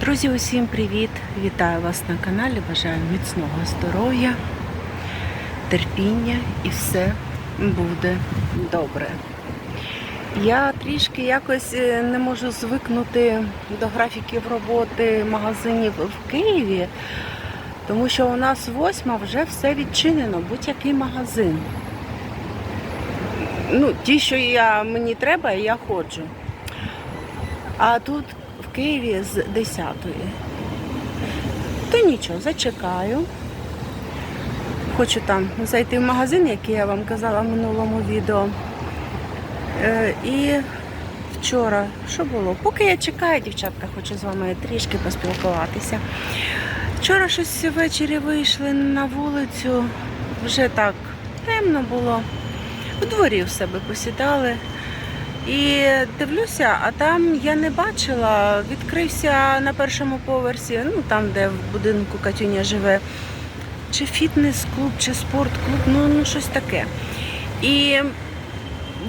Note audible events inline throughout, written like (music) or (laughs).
Друзі, усім привіт! Вітаю вас на каналі. Бажаю міцного здоров'я, терпіння і все буде добре. Я трішки якось е, не можу звикнути до графіків роботи магазинів в Києві, тому що у нас восьма вже все відчинено, будь-який магазин. Ну, ті, що я, мені треба, я ходжу. А тут Києві з 10-ї. То нічого, зачекаю. Хочу там зайти в магазин, який я вам казала в минулому відео. Е, І вчора, що було? Поки я чекаю, дівчатка, хочу з вами трішки поспілкуватися. Вчора щось ввечері вийшли на вулицю, вже так темно було. У дворі в себе посідали. І дивлюся, а там я не бачила, відкрився на першому поверсі, ну там, де в будинку Катюня живе, чи фітнес-клуб, чи спортклуб, ну, ну щось таке. І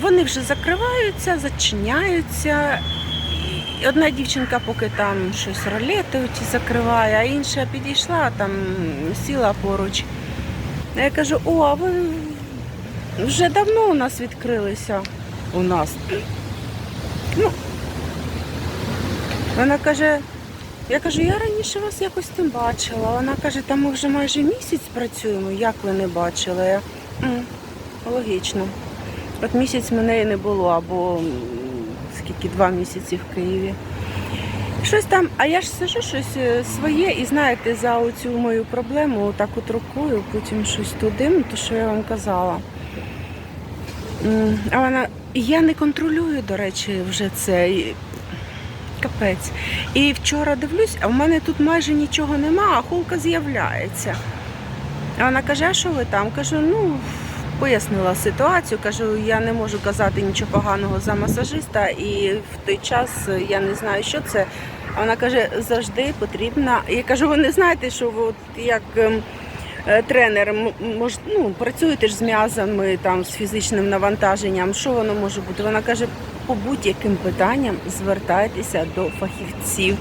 вони вже закриваються, зачиняються. Одна дівчинка, поки там щось ролети оті закриває, а інша підійшла, там сіла поруч. Я кажу, о, а ви вже давно у нас відкрилися. У нас. Ну, вона каже, я кажу, я раніше вас якось не бачила. Вона каже, та ми вже майже місяць працюємо, як ви не бачили? Я, «М, логічно. От місяць мене і не було, або скільки два місяці в Києві. Щось там, а я ж сижу щось е, своє і знаєте, за оцю мою проблему так от рукою, потім щось туди, ну, то що я вам казала. А вона, я не контролюю, до речі, вже це. Капець. І вчора дивлюсь, а в мене тут майже нічого нема, а холка з'являється. А вона каже, а що ви там? Кажу, ну, пояснила ситуацію, кажу, я не можу казати нічого поганого за масажиста, і в той час я не знаю, що це. А вона каже, завжди потрібна. Я кажу, ви не знаєте, що от як е, тренер м- мож, ну, працюєте ж з м'язами, там, з фізичним навантаженням, що воно може бути? Вона каже, по будь-яким питанням звертайтеся до фахівців.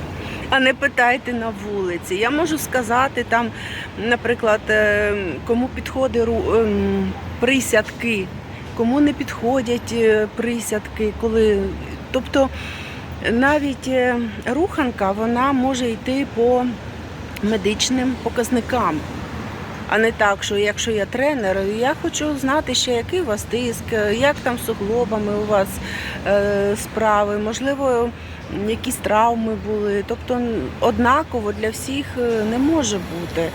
А не питайте на вулиці. Я можу сказати там, наприклад, е, кому підходить ем, присядки, кому не підходять е, присядки, коли. Тобто навіть руханка вона може йти по медичним показникам. А не так, що якщо я тренер, я хочу знати ще, який у вас тиск, як там з суглобами у вас е, справи, можливо, якісь травми були. Тобто однаково для всіх е, не може бути.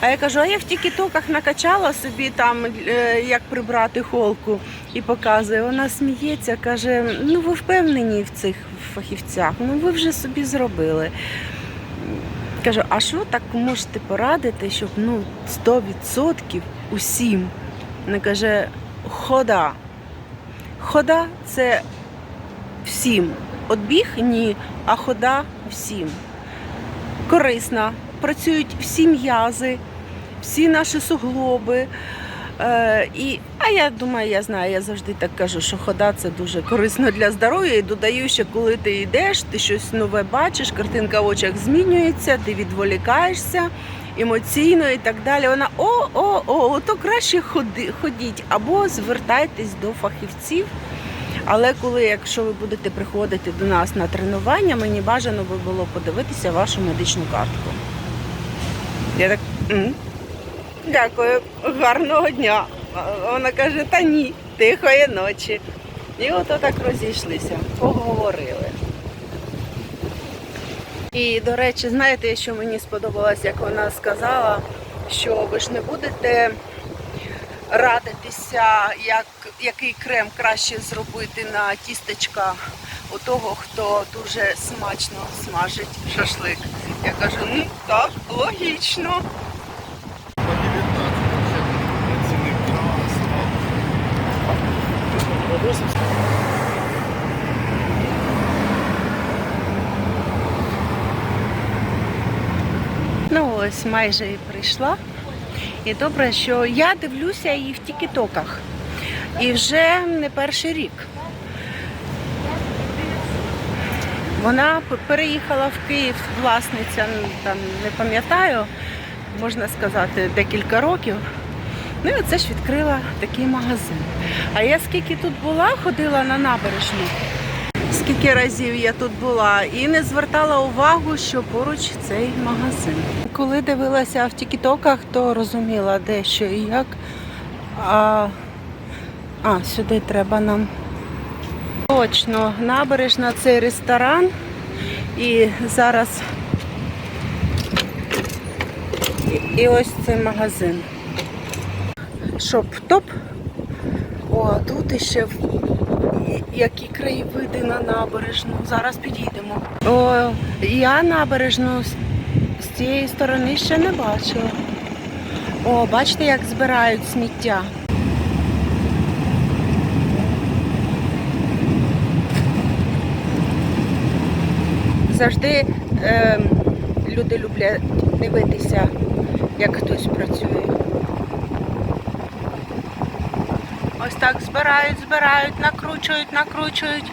А я кажу, а я в тіктоках накачала собі там, е, як прибрати холку і показує. Вона сміється, каже: ну ви впевнені в цих фахівцях, ну ви вже собі зробили. Кажу, а що так можете порадити, щоб ну 100% усім? Вона каже, хода. Хода це всім. Отбіг ні, а хода всім. Корисна. Працюють всі м'язи, всі наші суглоби. Е, і, а я думаю, я знаю, я завжди так кажу, що хода це дуже корисно для здоров'я. І додаю, що коли ти йдеш, ти щось нове бачиш, картинка в очах змінюється, ти відволікаєшся емоційно і так далі. Вона о, о, о, то краще ходи, ходіть або звертайтесь до фахівців. Але коли, якщо ви будете приходити до нас на тренування, мені бажано би було подивитися вашу медичну картку. Я так. «М, Дякую, гарного дня. Вона каже, та ні, тихої ночі. І от так розійшлися, поговорили. І, до речі, знаєте, що мені сподобалось, як вона сказала, що ви ж не будете радитися, як, який крем краще зробити на тістечка у того, хто дуже смачно смажить шашлик. Я кажу, ну так, логічно. Ну ось майже і прийшла. І добре, що я дивлюся її в тікітоках. І вже не перший рік. Вона переїхала в Київ, власниця, там не пам'ятаю, можна сказати, декілька років. Ну і оце ж відкрила такий магазин. А я скільки тут була, ходила на набережну. Скільки разів я тут була і не звертала увагу, що поруч цей магазин. Коли дивилася в тікітоках, то розуміла де що і як. А, а сюди треба нам. Точно, набережна цей ресторан. І зараз і, і ось цей магазин. Шоп-топ. О, а тут іще які краєвиди на набережну. Зараз підійдемо. О, я набережну з цієї сторони ще не бачила. О, бачите, як збирають сміття. Завжди е, люди люблять дивитися, як хтось працює. Ось так збирають, збирають, накручують, накручують.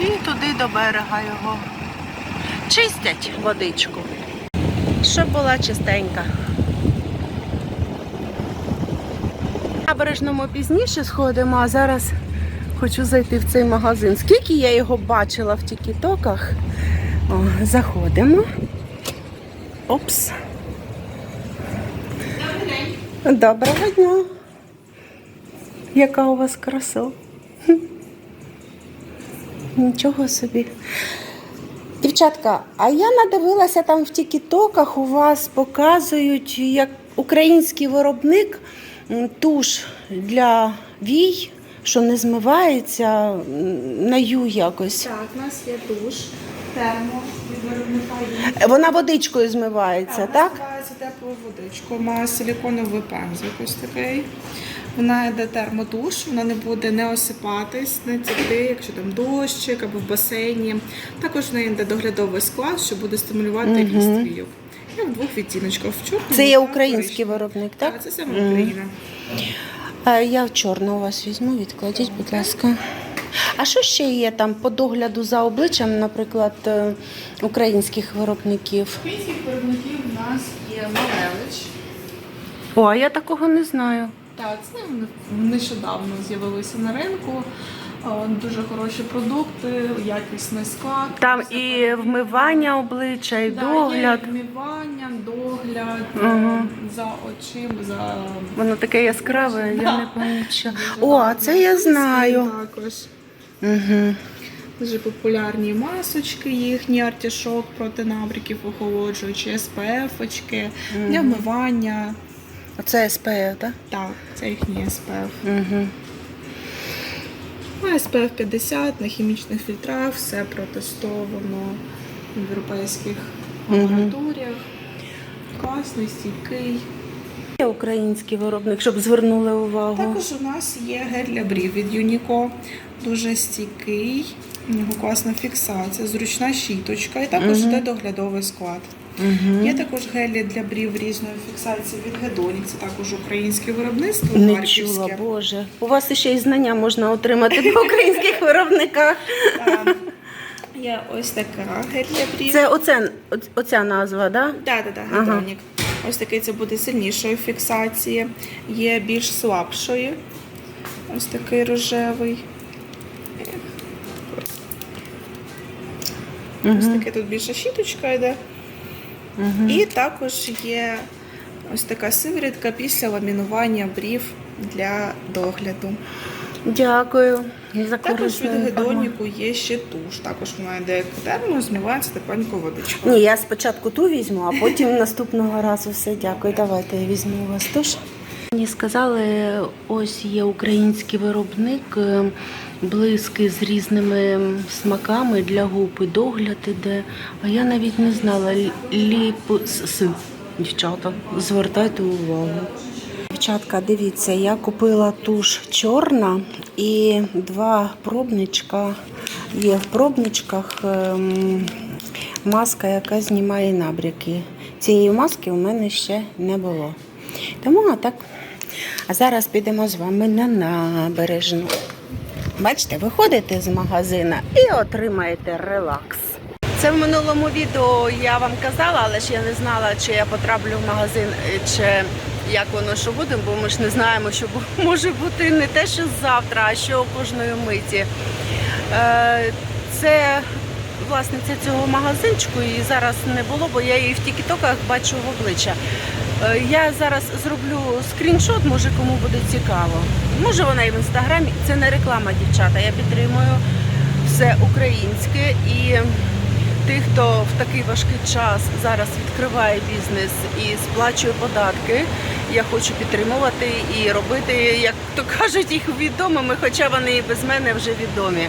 І туди до берега його. Чистять водичку. Щоб була чистенька. На бережному пізніше сходимо, а зараз хочу зайти в цей магазин. Скільки я його бачила в тікітоках. О, заходимо. Опс. Доброго дня. Яка у вас краса? Нічого собі. Дівчатка, а я надивилася там в тікітоках, у вас показують, як український виробник туш для вій, що не змивається на ю якось. Так, у нас є душ, термо від виробника. Вона водичкою змивається, так? Називається теплою водичкою. Має силіконовий пензик ось такий. Вона йде термодуш, вона не буде не осипатись, не цікти, якщо там дощик або в басейні. Також в неї йде доглядовий склад, що буде стимулювати ріст війок. Я в двох відтіночках. В чорному Це є український виробник, так? Так, це саме Україна. Е, Я в чорну у вас візьму, відкладіть, будь ласка. А що ще є там по догляду за обличчям, наприклад, е, українських виробників? Українських виробників у нас є Малевич. О, а я такого не знаю. Так, це нещодавно з'явилися на ринку. Дуже хороші продукти, якісний склад. Там і вмивання обличчя, і Да, догляд. Є вмивання, догляд Ага. за очима, за Воно таке яскраве, я не пам'ятаю. О, а це я знаю. Також Угу. дуже популярні масочки їхні, артішок проти набряків охолоджуючі, СПФ-очки, для вмивання. Оце СПФ, так? Так, це їхній СПФ. Угу. SPF 50 на хімічних фільтрах, все протестовано в європейських лабораторіях. Класний, стійкий. Є український виробник, щоб звернули увагу. Також у нас є гель для брів від Юніко. Дуже стійкий, у нього класна фіксація, зручна щіточка і також йде доглядовий склад. Угу. Є також гелі для брів різної фіксації від Гедонік. Це також українське виробництво. Не чула, Боже. У вас ще й знання можна отримати по українських виробниках. Там Є ось така гель для брів. Це оце, оця назва, так? Так, так, так, гедонік. Ось такий це буде сильнішої фіксації, є більш слабшої. Ось такий рожевий. Ось таке тут більша щіточка йде. І також є ось така сиворідка після ламінування брів для догляду. Дякую за Також від гедоніку є ще туш. Також вона йде термо, змивається тепленько водичку. Ні, я спочатку ту візьму, а потім (laughs) наступного разу все. Дякую. Давайте я візьму у вас теж. Мені сказали, ось є український виробник, е, блиски з різними смаками для губ і догляд іде. А я навіть не знала ліпус. Дівчата, звертайте увагу. Дівчатка, дивіться, я купила туш чорна і два пробничка. Є в пробничках ем, маска, яка знімає набряки. Цієї маски у мене ще не було. Тому а так. А зараз підемо з вами на набережну. Бачите, виходите з магазина і отримаєте релакс. Це в минулому відео я вам казала, але ж я не знала, чи я потраплю в магазин, е, чи як воно що буде, бо ми ж не знаємо, що (laughs) може бути не те, що завтра, а що кожної миті. Е, Це власниця цього магазинчику, і зараз не було, бо я її в тіктоках бачу в обличчя. Е, Я зараз зроблю скріншот, може кому буде цікаво. Може вона і в інстаграмі. Це не реклама, дівчата. Я підтримую все українське і тих, хто в такий важкий час зараз відкриває бізнес і сплачує податки. Я хочу підтримувати і робити, як то кажуть, їх відомими, хоча вони і без мене вже відомі.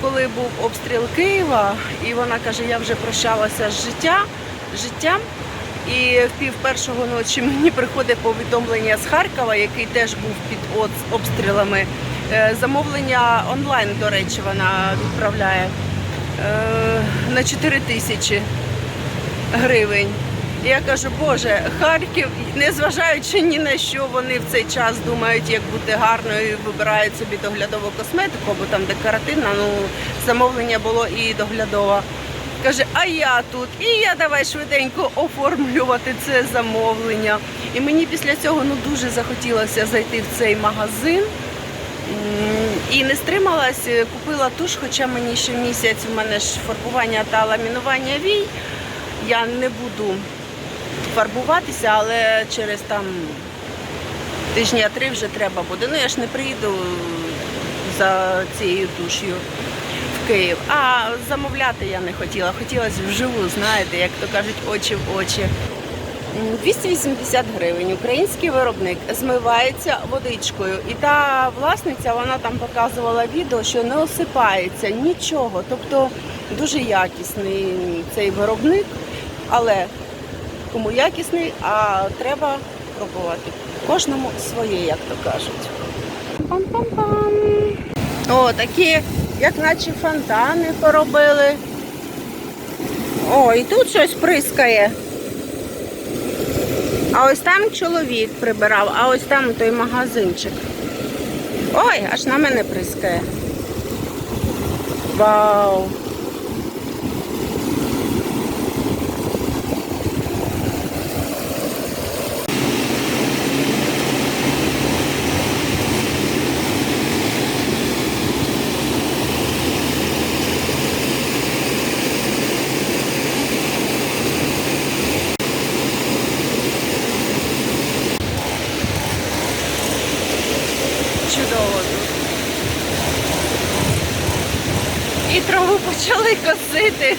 Коли був обстріл Києва, і вона каже, я вже прощалася з життя, життям. І в пів першого ночі мені приходить повідомлення з Харкова, який теж був під обстрілами. Е, Замовлення онлайн, до речі, вона відправляє е, на 4 тисячі гривень. Я кажу, Боже, Харків, незважаючи ні на що, вони в цей час думають, як бути гарною, вибирають собі доглядову косметику, або там декоративна. Ну, замовлення було і доглядова. Каже, а я тут, і я давай швиденько оформлювати це замовлення. І мені після цього ну дуже захотілося зайти в цей магазин. І не стрималась, е, купила туш, хоча мені ще місяць, в мене ж фарбування та ламінування вій. Я не буду фарбуватися, але через там тижня три вже треба буде. Ну я ж не приїду за цією туш'ю Київ. А замовляти я не хотіла. Хотілося вживу, знаєте, як то кажуть, очі в очі. 280 гривень. Український виробник змивається водичкою. І та власниця вона там показувала відео, що не осипається нічого. Тобто дуже якісний цей виробник, але кому якісний, а треба пробувати. Кожному своє, як то кажуть. Пам-пам-пам. О, такі, як наче фонтани поробили. О, і тут щось прискає. А ось там чоловік прибирав, а ось там той магазинчик. Ой, аж на мене прискає. Вау! Чудово тут. І траву почали косити.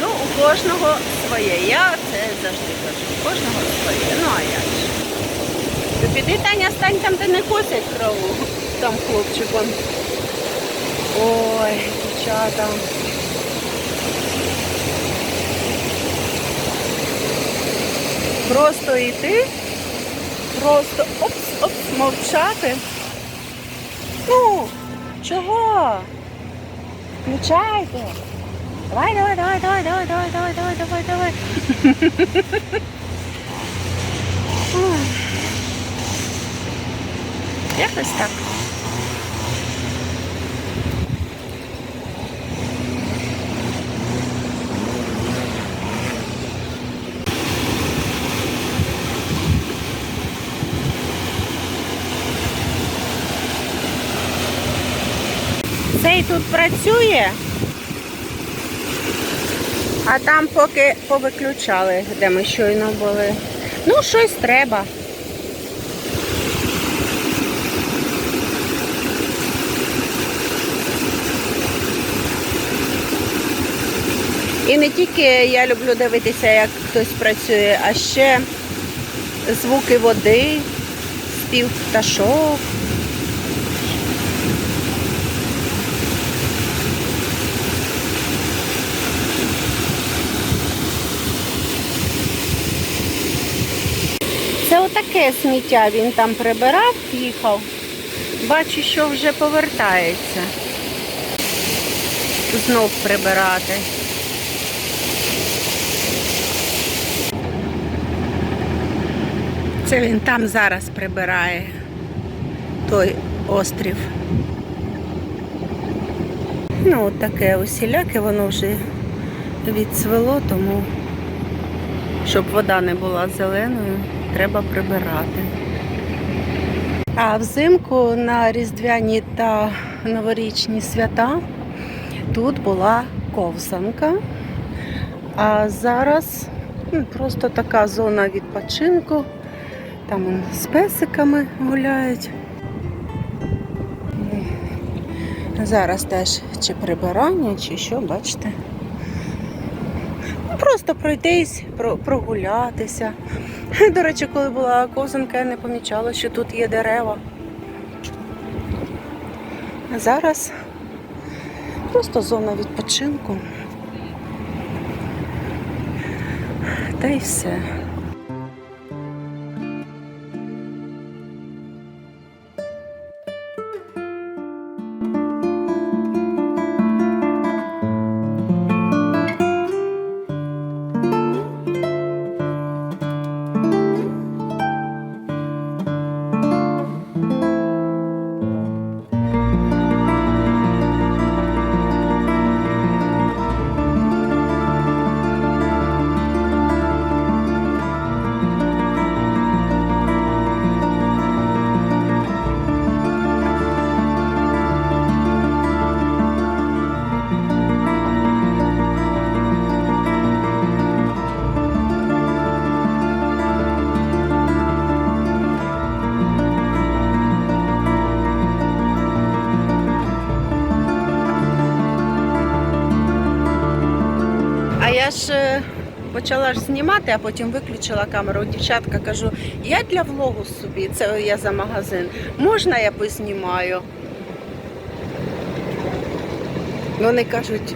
Ну, у кожного своє. Я це завжди кажу. У кожного своє. Ну а як ж? То піди, Таня, стань там, де не косять траву. Там хлопчиком. Ой, дівчата. Просто йти, просто опс-опс мовчати. Ну, чого? Включайте. Давай, давай, давай, давай, давай, давай, давай, давай, давай, давай. (laughs) Ой. Якось так. Тут працює, а там поки повиключали, де ми щойно були. Ну, щось треба. І не тільки я люблю дивитися, як хтось працює, а ще звуки води, спів пташок. Це отаке сміття він там прибирав, їхав. Бачу, що вже повертається. Знов прибирати. Це він там зараз прибирає той острів. Ну, от таке усіляке, воно вже відцвело, тому щоб вода не була зеленою, треба прибирати. А взимку на різдвяні та новорічні свята тут була ковзанка. А зараз ну, просто така зона відпочинку. Там з песиками гуляють. Зараз теж чи прибирання, чи що, бачите. Просто пройтись, прогулятися. (laughs) До речі, коли була ковзанка, я не помічала, що тут є дерева. А зараз просто зона відпочинку. Та й все. Почала ж знімати, а потім виключила камеру. Дівчатка кажу, я для влогу собі, це я за магазин. Можна я познімаю? Вони кажуть,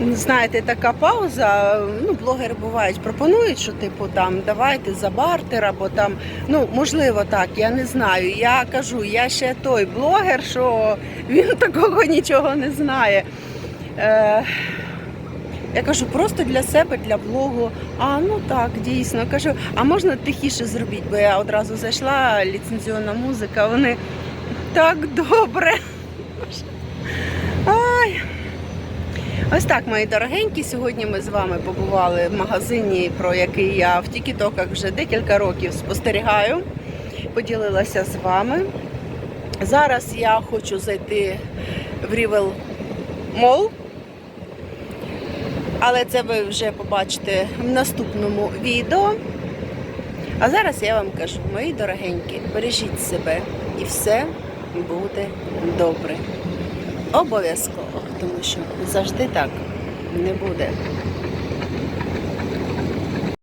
«Ну, знаєте, така пауза. Ну, блогери бувають, пропонують, що типу там давайте за бартер або там. Ну, можливо, так, я не знаю. Я кажу, я ще той блогер, що він (laughs) такого нічого не знає. Е, я кажу, просто для себе, для блогу. А ну так, дійсно. Кажу, а можна тихіше зробити, бо я одразу зайшла, ліцензіонна музика, вони так добре. Ай. Ось так, мої дорогенькі. Сьогодні ми з вами побували в магазині, про який я в Тікітоках вже декілька років спостерігаю. Поділилася з вами. Зараз я хочу зайти в Рівел Мол. Але це ви вже побачите в наступному відео. А зараз я вам кажу, мої дорогенькі, бережіть себе і все буде добре. Обов'язково, тому що завжди так не буде.